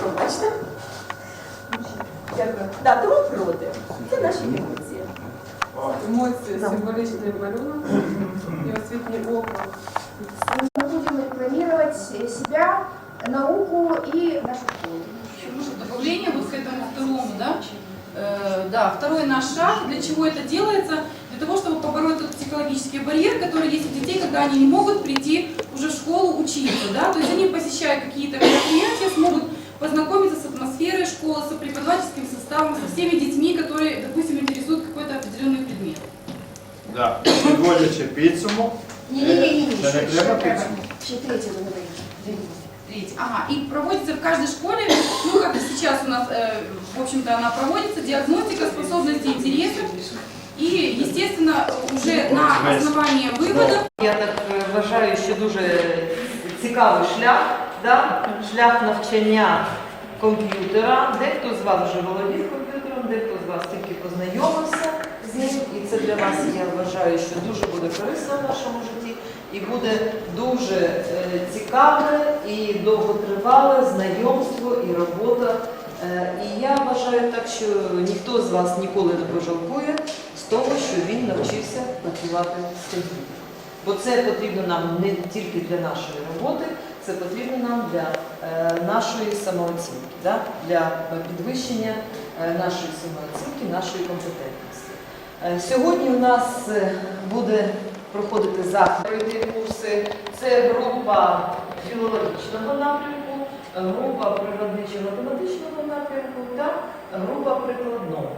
Пробачте. Дякую. Да, тому проти. Це наші емоції. Емоції, символічний малюнок і освітній округ. Мы будем рекламировать себя, науку и нашу школу. Добавление вот к этому второму, да? Э, да, второй наш шаг. Для чего это делается? Для того, чтобы побороть тот психологический барьер, который есть у детей, когда они не могут прийти уже в школу учиться, да? То есть они, посещая какие-то мероприятия, смогут познакомиться с атмосферой школы, с преподавательским составом, со всеми детьми, которые, допустим, интересуют какой-то определенный предмет. Да. Підводячи підсумок, Не-не-не, Це не треба підсумок. Еще третье вы говорите. Третий. Ага, и проводится в каждой школе, ну как и сейчас у нас, э, в общем-то, она проводится, диагностика способностей, интересов. И, естественно, уже на основании выводов Я так вважаю, що дуже цікавий шлях, да? шлях навчання комп'ютера. Дехто з вас вже володів комп'ютером, дехто з вас тільки познайомився з ним. І це для вас, я вважаю, що дуже буде корисно в вашому житті. І буде дуже е, цікаве і довготривале знайомство і робота. Е, І я вважаю так, що ніхто з вас ніколи не пожалкує того, що він навчився працювати з комп'ютером. Бо це потрібно нам не тільки для нашої роботи, це потрібно нам для е, нашої самооцінки, для підвищення е, нашої самооцінки, нашої компетентності. Е, сьогодні у нас буде проходити захід, курси. Це група філологічного напрямку, група природничо-математичного напрямку та група прикладного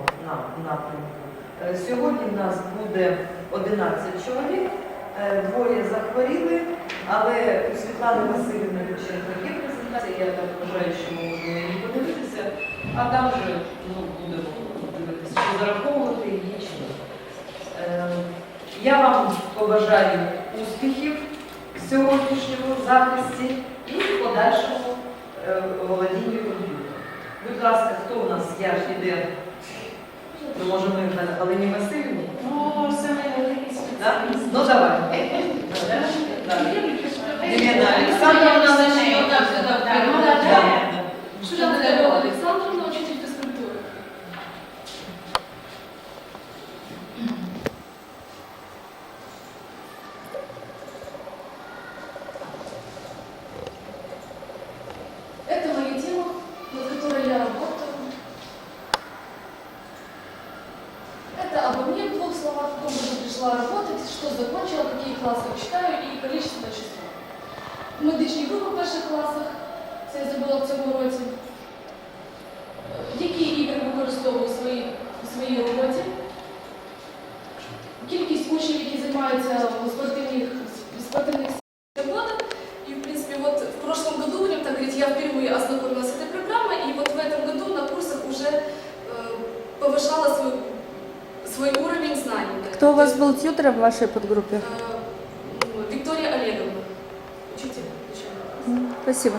напрямку. Е, Сьогодні в нас буде 11 чоловік. Е, Двоє захворіли, але у Світлани Васильівни Люченко є презентація, я так вважаю, що ми можемо її подивитися, а там вже ну, будемо дивитися, чи зараховувати її чи ні. Е, Я вам побажаю успіхів сьогоднішньому захисті і подальшому володінню комп'ютером. Будь ласка, хто у нас я ж іде? Ну, може, ми на Галині Васильівні? Да? Ну давай. Да. Елена Александровна начнет. Да. Шулянская Александровна, учитель физкультуры. цьому році. Які ігри використовую у своїй, у своїй роботі? Кількість учнів, які займаються у спортивних, в спортивних года. И, в принципе, вот в прошлом году, будем так говорить, я впервые ознакомилась с этой программой, и вот в этом году на курсах уже э, повышала свой, свой уровень знаний. Кто у вас был тьютером в вашей подгруппе? Э, Виктория Олеговна, учитель. начальный класс. М, Спасибо.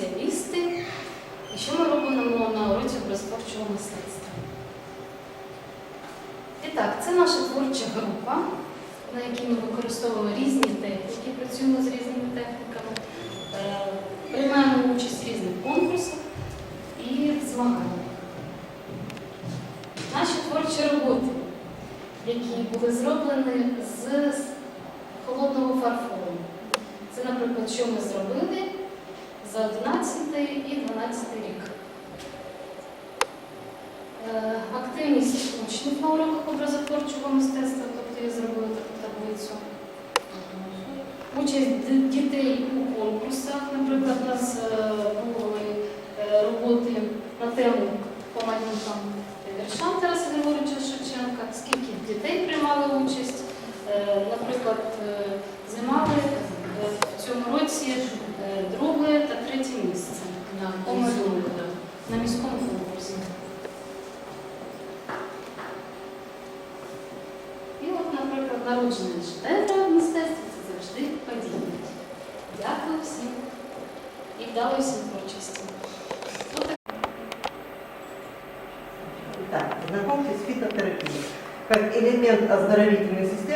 Спеціалісти і що ми робимо на уроці образотворчого мистецтва. І так, це наша творча група, на якій ми використовуємо різні техніки, працюємо з різними техніками, е, приймаємо участь в різних конкурсах і змагання. Наші творчі роботи, які були зроблені з холодного фарфору. Це, наприклад, що ми зробили за 11 і 12 рік. Е, Активність учнів на уроках образотворчого мистецтва, тобто я зробила таку таблицю. Участь дітей у конкурсах, наприклад, у нас е, були е, роботи на тему по малюнкам віршам Тараса Григоровича Шевченка, скільки дітей приймали участь. Наприклад, займали в цьому році друге та третє місце по малюнкам на міському конкурсі. І от, наприклад, народження шедевра в мистецтві це завжди подібне. Дякую всім. вдалої всім творчості. Итак, знакомьтесь с фитотерапией. Как элемент оздоровительной системы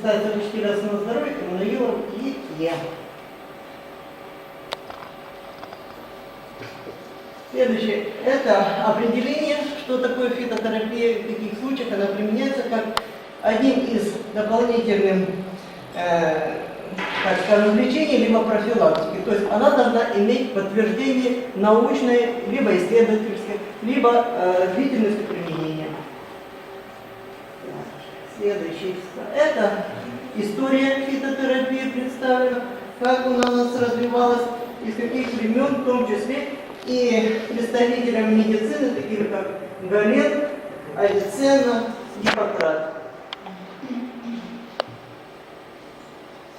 Представляются учителя основы здоровья Эммануилов и я. Следующее. Это определение, что такое фитотерапия, в каких случаях она применяется как один из дополнительных э, так скажем, лечения, либо профилактики. То есть она должна иметь подтверждение научное, либо исследовательское, либо э, длительность Следующий. Это история фитотерапии представлена, как она у нас развивалась, из каких времен, в том числе и представителям медицины, такими как Гален, Авиценна, Гиппократ.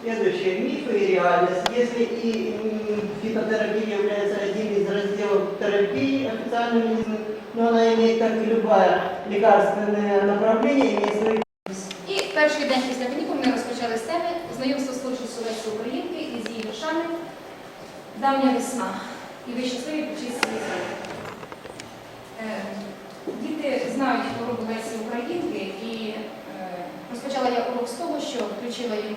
Следующее. Мифы и реальность. Если и фитотерапия является одним из разделов терапии официальной медицины, но она имеет, как и любое лекарственное направление, имеет свои день після канікул ми розпочали з теми знайомство з творчістю Лесі Українки і з її віршами Давня весна. І ви щасливі почистили себе. Е, Діти знають хворобу Лесі Українки і е, розпочала я урок з того, що включила їм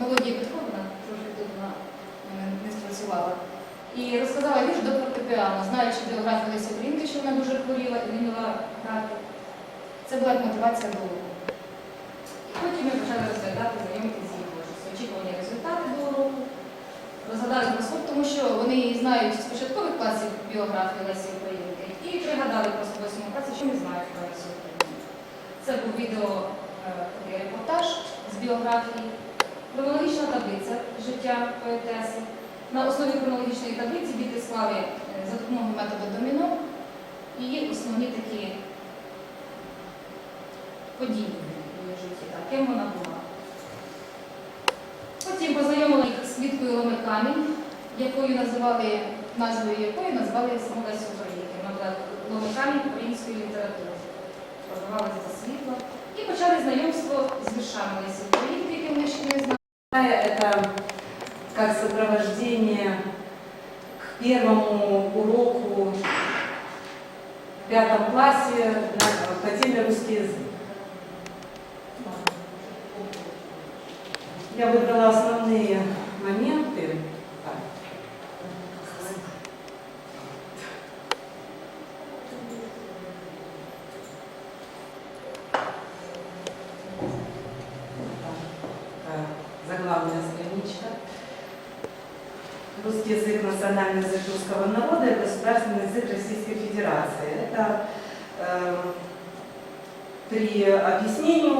мелодію Бетховена, трошки тут вона не спрацювала. І розказала вірш до фортепіано, знаючи біографію Лесі Українки, що вона дуже хворіла і не могла грати. Це була мотивація до уроку. І потім ми почали розглядати, знайомитися з її творчістю. Очікувані результати до уроку. Розгадали гороскоп, тому що вони знають з початкових класів біографії Лесі Українки і пригадали в 8 класі, що не знають про Лесі Українки. Це був відео е, з біографії, хронологічна таблиця життя поетеси. На основі хронологічної таблиці діти склали е, за допомогою методу доміно її основні такі події в її житті, так, ким вона була. Потім познайомила їх з квіткою Ломи Камінь, якою називали, назвою якої назвали саму Лесю Українки. Вона була Ломи Камінь української літератури. Продавалася за світло. І почали знайомство з віршами Лесі Українки, які вони ще не знали. Это как сопровождение к первому уроку в пятом классе на, по теме русский язык. Я выбрала основные моменты. Заглавная страничка. Русский язык – национальный язык русского народа и государственный язык Российской Федерации. Это э, при объяснении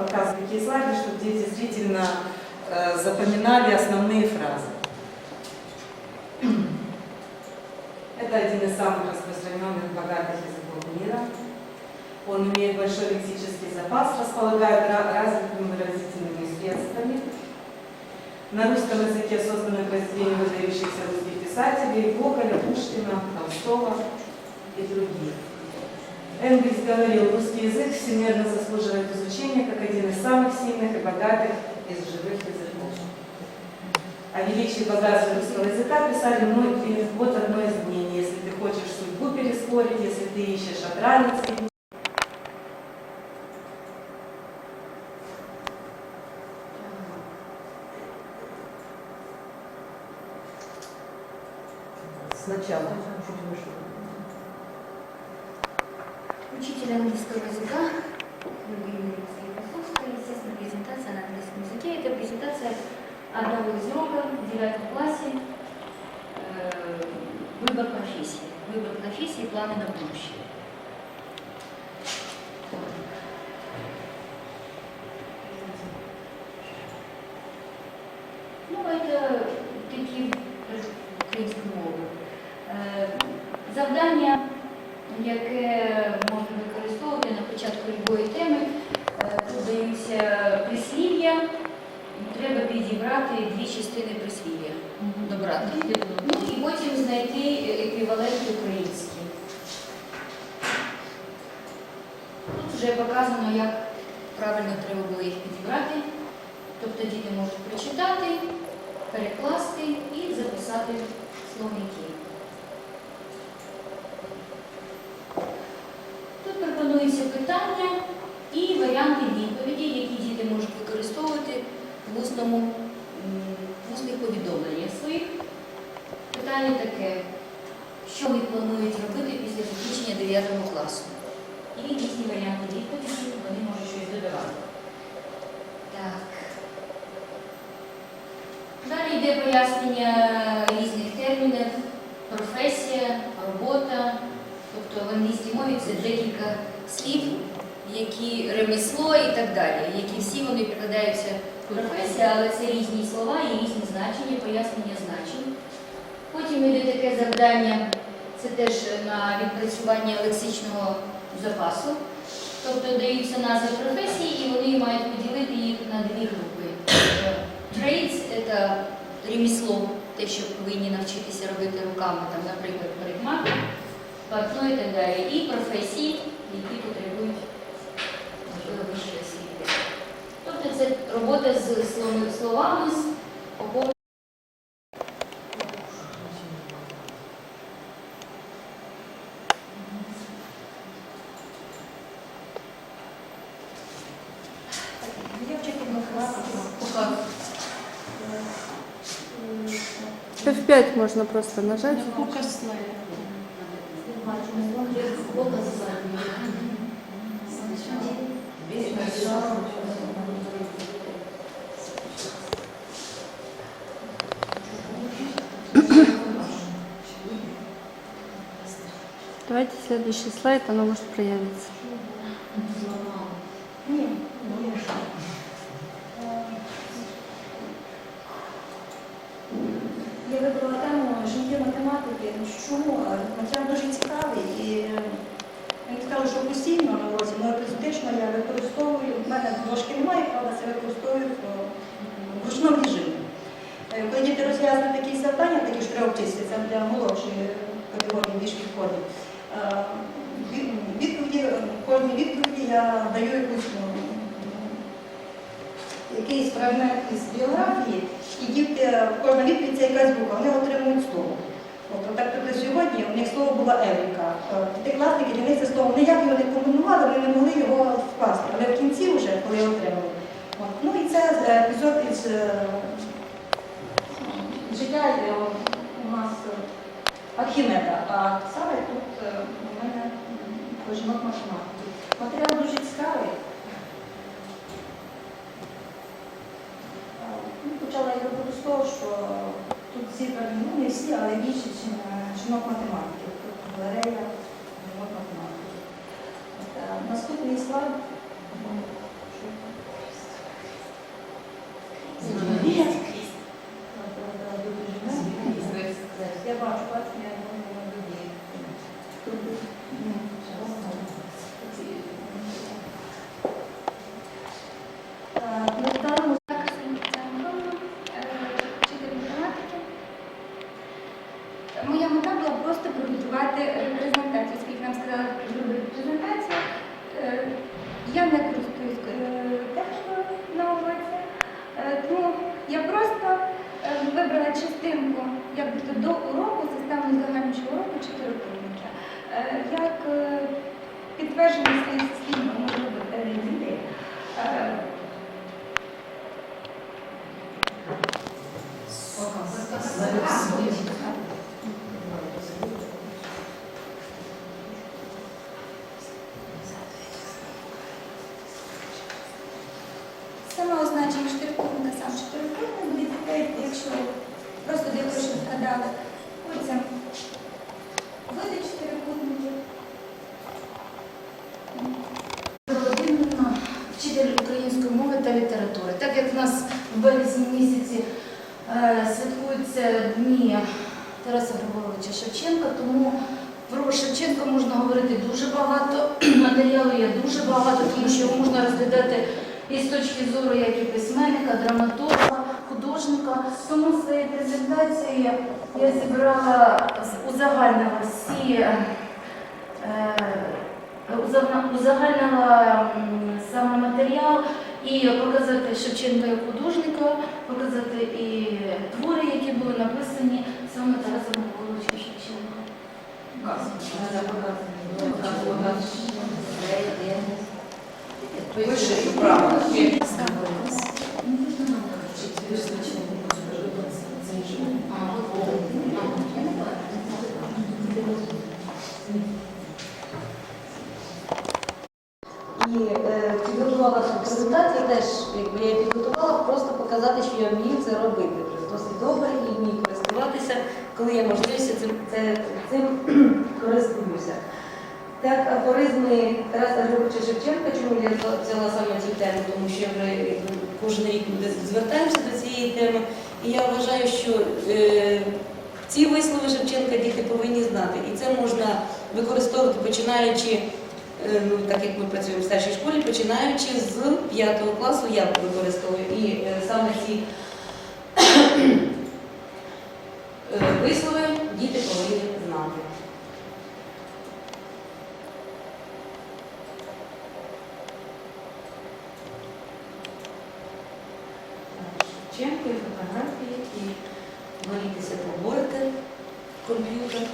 показывать такие слайды, чтобы дети зрительно э, запоминали основные фразы. Это один из самых распространенных богатых языков мира. Он имеет большой лексический запас, располагает ра- развитыми выразительными средствами. На русском языке созданы произведения выдающихся русских писателей Гоголя, Пушкина, Толстого и других. Энгельс говорил, русский язык всемирно заслуживает изучения как один из самых сильных и богатых из живых языков. О величии и богатстве русского языка писали многие. Вот одно из мнений. Если ты хочешь судьбу переспорить, если ты ищешь отрадности, Выбор профессии и планы на будущее. Вже показано, як правильно треба було їх підібрати. Тобто діти можуть прочитати, перекласти і записати словники. Тут пропонуються питання і варіанти відповіді, які діти можуть використовувати в усному в повідомленнях своїх. Питання таке, що вони планують робити після закінчення 9 класу. І різні варіанти відповіді, вони можуть щось додавати. Так. Далі йде пояснення різних термінів, професія, робота. Тобто в англійській мові це декілька слів, які ремесло і так далі, які всі вони прикладаються професія, але це різні слова і різні значення, пояснення значень. Потім йде таке завдання, це теж на відпрацювання лексичного запасу. Тобто даються назви професій і вони мають поділити їх на дві групи. Trades – це ремесло, те, що повинні навчитися робити руками, там, наприклад, парикмахер, портно і так далі. І професії, які потребують вищої освіти. Тобто це робота з словами, з поповненням. F5 можно просто нажать. Давайте следующий слайд, оно может проявиться. Мене дошки немає, правда, це використовую в ручному режимі. Е, Коли діти розв'язують такі завдання, такі що треба це для молодшої категорії більш підходить. Е, Відповіді, е, кожній відповіді я даю якусь ну, якийсь фрагмент із біографії, і діти, кожна відповідь це якась буква, вони отримують слово. От, так, тобто сьогодні у них слово було Евріка. П'ятикласники для них це ніяк його не комбінували, вони не могли його вкласти. Коли отримали. От. Ну і це е, епізод із е, життя е, у нас Архімеда. А саме тут у мене про жінок математики. Матеріал дуже цікавий. Ну, Почала я роботу з того, що тут зібрані, ну не всі, але більшість жінок математиків. Тут галерея жінок математиків. Е, Наступний слайд. Ні. Я бачу, бачу, я не людей. На даному вчитель математики. Моя мета була просто приготувати презентацію, оскільки нам сказали зробити презентацію. Е, Я не користуюсь е, технікою на уроці, Е, тому я просто е, вибрала частинку якби, до уроку, систему загальнішого уроку чотирикутника. Е, Як е, підтвердження своїх слів можливо дітей. Е, Саме означення чотирикутника, сам чотирикутник для дітей, якщо просто для того, щоб згадали, потім вчитель української мови та літератури. Так як в нас в березні місяці е, святкуються дні Тараса Григоровича Шевченка, тому про Шевченка можна говорити дуже багато, матеріалу є дуже багато, тому що його можна розглядати і з точки зору як і письменника, драматурга, художника. Тому в своїй презентації я зібрала, узагальнила всі. е, е, узагальнила саме матеріал і показати Шевченка як художника, показати і твори, які були написані саме Тарасом Миколаївичем Шевченком. Вище право. І е, підготувала презентацію теж, якби я підготувала, просто показати, що я вмію це робити. Досить добре і вмію користуватися, коли є можливість цим, цим користуюся. Так, афоризми Тараса Григоровича Шевченка, чому я взяла саме цю тему, тому що вже кожен рік звертаємося до цієї теми. І я вважаю, що е, ці вислови Шевченка діти повинні знати. І це можна використовувати починаючи Е, ну, так як ми працюємо в старшій школі, починаючи з 5 класу, я використовую і е, саме ці вже.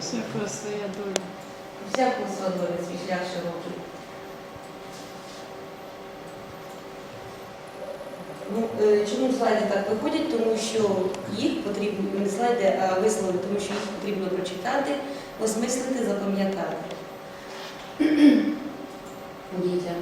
Всяка своя доля. Всяку своя доля свій шлях широкий. Ну, е, Чому слайди так виходять? Тому що їх потрібно, не слайди, а вислови, тому що їх потрібно прочитати, осмислити, запам'ятати. Дітям.